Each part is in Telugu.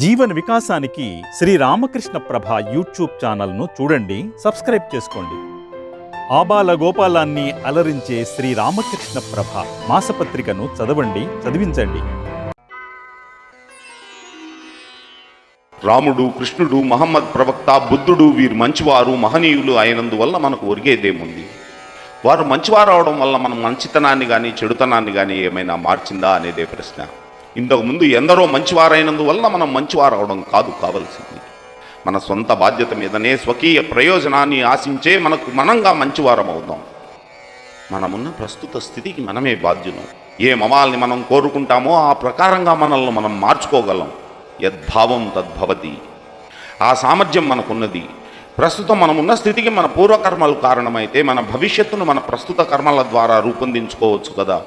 జీవన వికాసానికి శ్రీ రామకృష్ణ ప్రభ యూట్యూబ్ ఛానల్ను చూడండి సబ్స్క్రైబ్ చేసుకోండి. ఆబాల గోపాలాన్ని అలరించే శ్రీ రామకృష్ణ ప్రభ మాసపత్రికను చదవండి చదివించండి. రాముడు కృష్ణుడు మహమ్మద్ ప్రవక్త బుద్ధుడు వీరు మంచివారు మహనీయులు అయినందువల్ల మనకు ఒరిగేదేముంది? వారు మంచివారు అవడం వల్ల మనం మంచితనాన్ని కానీ చెడుతనాన్ని కానీ ఏమైనా మార్చిందా అనేదే ప్రశ్న. ఇంతకు ముందు ఎందరో మంచివారైనందువల్ల మనం మంచివారు అవడం కాదు కావలసింది. మన సొంత బాధ్యత మీదనే స్వకీయ ప్రయోజనాన్ని ఆశించే మనకు మనంగా మంచివారం అవుదాం మనమున్న ప్రస్తుత స్థితికి మనమే బాధ్యులం. ఏ మమాల్ని మనం కోరుకుంటామో ఆ ప్రకారంగా మనల్ని మనం మార్చుకోగలం. యద్భావం తద్భవతి. ఆ సామర్థ్యం మనకున్నది. ప్రస్తుతం మనమున్న స్థితికి మన పూర్వకర్మలు కారణమైతే మన భవిష్యత్తును మన ప్రస్తుత కర్మల ద్వారా రూపొందించుకోవచ్చు కదా.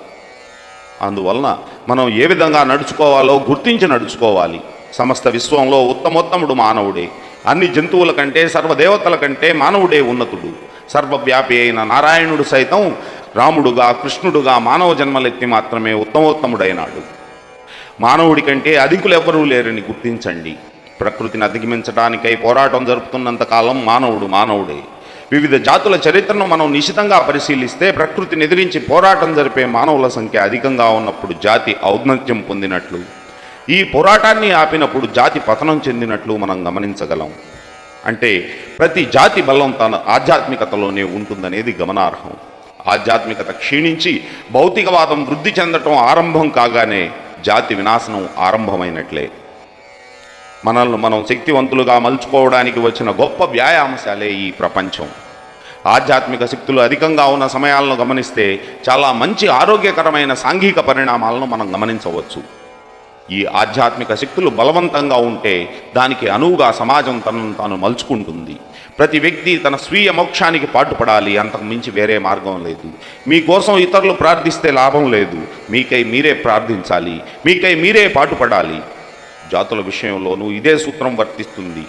అందువలన మనం ఏ విధంగా నడుచుకోవాలో గుర్తించి నడుచుకోవాలి. సమస్త విశ్వంలో ఉత్తమోత్తముడు మానవుడే. అన్ని జంతువుల కంటే సర్వదేవతల కంటే మానవుడే ఉన్నతుడు. సర్వవ్యాపి అయిన నారాయణుడు సైతం రాముడుగా కృష్ణుడుగా మానవ జన్మలెత్తి మాత్రమే ఉత్తమోత్తముడైనాడు. మానవుడి కంటే అధికులెవ్వరూ లేరని గుర్తించండి. ప్రకృతిని అధిగమించడానికై పోరాటం జరుపుతున్నంత కాలం మానవుడు మానవుడే. వివిధ జాతుల చరిత్రను మనం నిశితంగా పరిశీలిస్తే ప్రకృతిని ఎదిరించి పోరాటం జరిపే మానవుల సంఖ్య అధికంగా ఉన్నప్పుడు జాతి ఔన్నత్యం పొందినట్లు ఈ పోరాటాన్ని ఆపినప్పుడు జాతి పతనం చెందినట్లు మనం గమనించగలం. అంటే ప్రతి జాతి బలం తన ఆధ్యాత్మికతలోనే ఉంటుందనేది గమనార్హం. ఆధ్యాత్మికత క్షీణించి భౌతికవాదం వృద్ధి చెందటం ఆరంభం కాగానే జాతి వినాశనం ఆరంభమైనట్లే. మనల్ని మనం శక్తివంతులుగా మలుచుకోవడానికి వచ్చిన గొప్ప వ్యాయామశాలే ఈ ప్రపంచం. ఆధ్యాత్మిక శక్తులు అధికంగా ఉన్న సమయాలను గమనిస్తే చాలా మంచి ఆరోగ్యకరమైన సాంఘిక పరిణామాలను మనం గమనించవచ్చు. ఈ ఆధ్యాత్మిక శక్తులు బలవంతంగా ఉంటే దానికి అనువుగా సమాజం తనను తాను మలుచుకుంటుంది. ప్రతి వ్యక్తి తన స్వీయ మోక్షానికి పాటుపడాలి అంతకు మించి వేరే మార్గం లేదు. మీకోసం ఇతరులు ప్రార్థిస్తే లాభం లేదు. మీకై మీరే ప్రార్థించాలి. మీకై మీరే పాటుపడాలి. జాతుల విషయంలోనూ ఇదే సూత్రం వర్తిస్తుంది.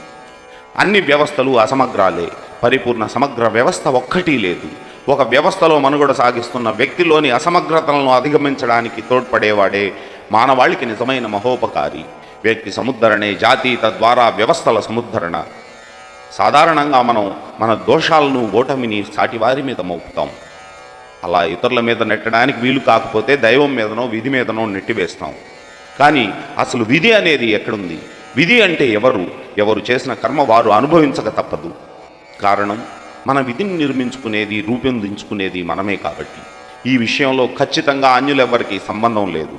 అన్ని వ్యవస్థలు అసమగ్రాలే. పరిపూర్ణ సమగ్ర వ్యవస్థ ఒక్కటి లేదు. ఒక వ్యవస్థలో మనుగడ సాగిస్తున్న వ్యక్తిలోని అసమగ్రతలను అధిగమించడానికి తోడ్పడేవాడే మానవాళికి నిజమైన మహోపకారి. వ్యక్తి సముద్ధరణే జాతి తద్వారా వ్యవస్థల సముద్ధరణ. సాధారణంగా మనం మన దోషాలను ఓటమిని సాటివారి మీద మోపుతాం. అలా ఇతరుల మీద నెట్టడానికి వీలు కాకపోతే దైవం మీదనో విధి మీదనో నెట్టివేస్తాం. కానీ అసలు విధి అనేది ఎక్కడుంది? విధి అంటే ఎవరు? ఎవరు చేసిన కర్మ వారు అనుభవించక తప్పదు. కారణం మన విధిని నిర్మించుకునేది రూపొందించుకునేది మనమే కాబట్టి. ఈ విషయంలో ఖచ్చితంగా అన్యులెవ్వరికీ సంబంధం లేదు.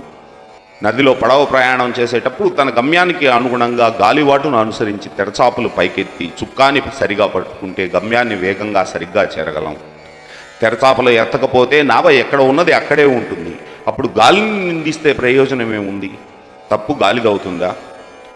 నదిలో పడవ ప్రయాణం చేసేటప్పుడు తన గమ్యానికి అనుగుణంగా గాలివాటును అనుసరించి తెరచాపలు పైకెత్తి చుక్కాని సరిగా పట్టుకుంటే గమ్యాన్ని వేగంగా సరిగ్గా చేరగలం. తెరచాపలు ఎత్తకపోతే నావ ఎక్కడ ఉన్నది అక్కడే ఉంటుంది. అప్పుడు గాలిని నిందిస్తే ప్రయోజనమే ఉంది తప్పు గాలిది అవుతుందా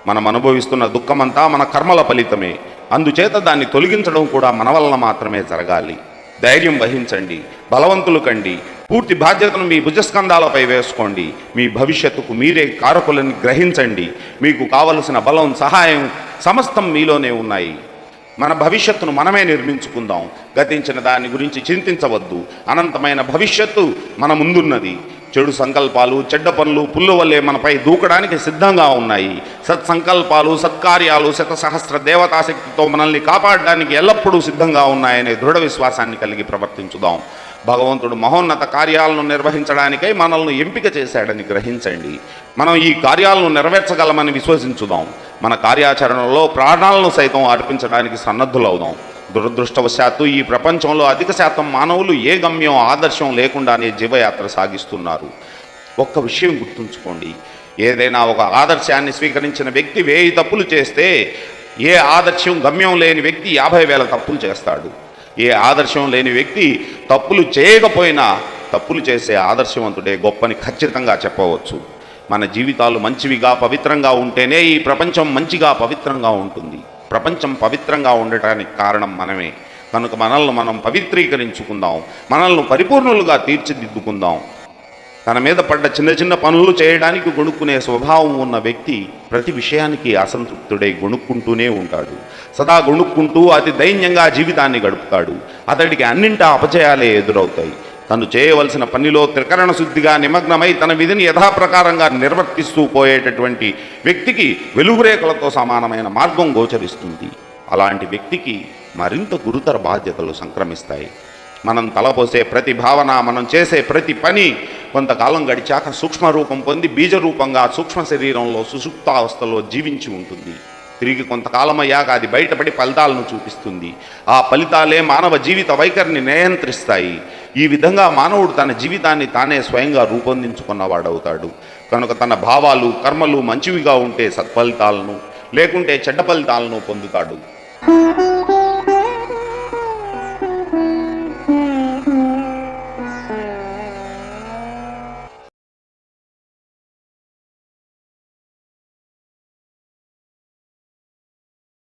మనం అనుభవిస్తున్న దుఃఖమంతా మన కర్మల ఫలితమే. అందుచేత దాన్ని తొలగించడం కూడా మన వలన మాత్రమే జరగాలి. ధైర్యం వహించండి బలవంతులు కండి పూర్తి బాధ్యతను మీ భుజస్కంధాలపై వేసుకోండి మీ భవిష్యత్తుకు మీరే కారకులని గ్రహించండి మీకు కావలసిన బలం సహాయం సమస్తం మీలోనే ఉన్నాయి. మన భవిష్యత్తును మనమే నిర్మించుకుందాం. గతించిన దాని గురించి చింతించవద్దు. అనంతమైన భవిష్యత్తు మన ముందున్నది. చెడు సంకల్పాలు చెడ్డ పనులు పుల్లు వల్లే మనపై దూకడానికి సిద్ధంగా ఉన్నాయి. సత్సంకల్పాలు సత్కార్యాలు శతసహస్ర దేవతాశక్తితో మనల్ని కాపాడడానికి ఎల్లప్పుడూ సిద్ధంగా ఉన్నాయనే దృఢ విశ్వాసాన్ని కలిగి ప్రవర్తించుదాం. భగవంతుడు మహోన్నత కార్యాలను నిర్వహించడానికై మనల్ని ఎంపిక చేశాడని గ్రహించండి. మనం ఈ కార్యాలను నెరవేర్చగలమని విశ్వసించుదాం. మన కార్యాచరణలో ప్రాణాలను సైతం అర్పించడానికి సన్నద్ధులవుదాం. దురదృష్టవశాత్తు ఈ ప్రపంచంలో అధిక శాతం మానవులు ఏ గమ్యం ఆదర్శం లేకుండానే జీవయాత్ర సాగిస్తున్నారు. ఒక్క విషయం గుర్తుంచుకోండి. ఏదైనా ఒక ఆదర్శాన్ని స్వీకరించిన వ్యక్తి వేయి తప్పులు చేస్తే ఏ ఆదర్శం గమ్యం లేని వ్యక్తి యాభై వేల తప్పులు చేస్తాడు. ఏ ఆదర్శం లేని వ్యక్తి తప్పులు చేయకపోయినా తప్పులు చేసే ఆదర్శవంతుడే గొప్పని ఖచ్చితంగా చెప్పవచ్చు. మన జీవితాలు మంచివిగా పవిత్రంగా ఉంటేనే ఈ ప్రపంచం మంచిగా పవిత్రంగా ఉంటుంది. ప్రపంచం పవిత్రంగా ఉండటానికి కారణం మనమే. కనుక మనల్ని మనం పవిత్రీకరించుకుందాం. మనల్ని పరిపూర్ణులుగా తీర్చిదిద్దుకుందాం. తన మీద పడ్డ చిన్న చిన్న పనులు చేయడానికి గొణుక్కునే స్వభావం ఉన్న వ్యక్తి ప్రతి విషయానికి అసంతృప్తుడై గొణుక్కుంటూనే ఉంటాడు. సదా గొణుక్కుంటూ అతి దైన్యంగా జీవితాన్ని గడుపుతాడు. అతడికి అన్నింటా అపజయాలే ఎదురవుతాయి. తను చేయవలసిన పనిలో త్రికరణ శుద్ధిగా నిమగ్నమై తన విధిని యథాప్రకారంగా నిర్వర్తిస్తూ పోయేటటువంటి వ్యక్తికి వెలుగురేఖలతో సమానమైన మార్గం గోచరిస్తుంది. అలాంటి వ్యక్తికి మరింత గురుతర బాధ్యతలు సంక్రమిస్తాయి. మనం తలపోసే ప్రతి భావన మనం చేసే ప్రతి పని కొంతకాలం గడిచాక సూక్ష్మ రూపం పొంది బీజరూపంగా సూక్ష్మ శరీరంలో సుషుప్తావస్థలో జీవించి ఉంటుంది. తిరిగి కొంతకాలం అయ్యాక అది బయటపడి ఫలితాలను చూపిస్తుంది. ఆ ఫలితాలే మానవ జీవిత వైఖరిని నియంత్రిస్తాయి. ఈ విధంగా మానవుడు తన జీవితాన్ని తానే స్వయంగా రూపొందించుకున్నవాడవుతాడు కనుక తన భావాలు కర్మలు మంచివిగా ఉంటే సత్ఫలితాలను లేకుంటే చెడ్డ ఫలితాలను పొందుతాడు.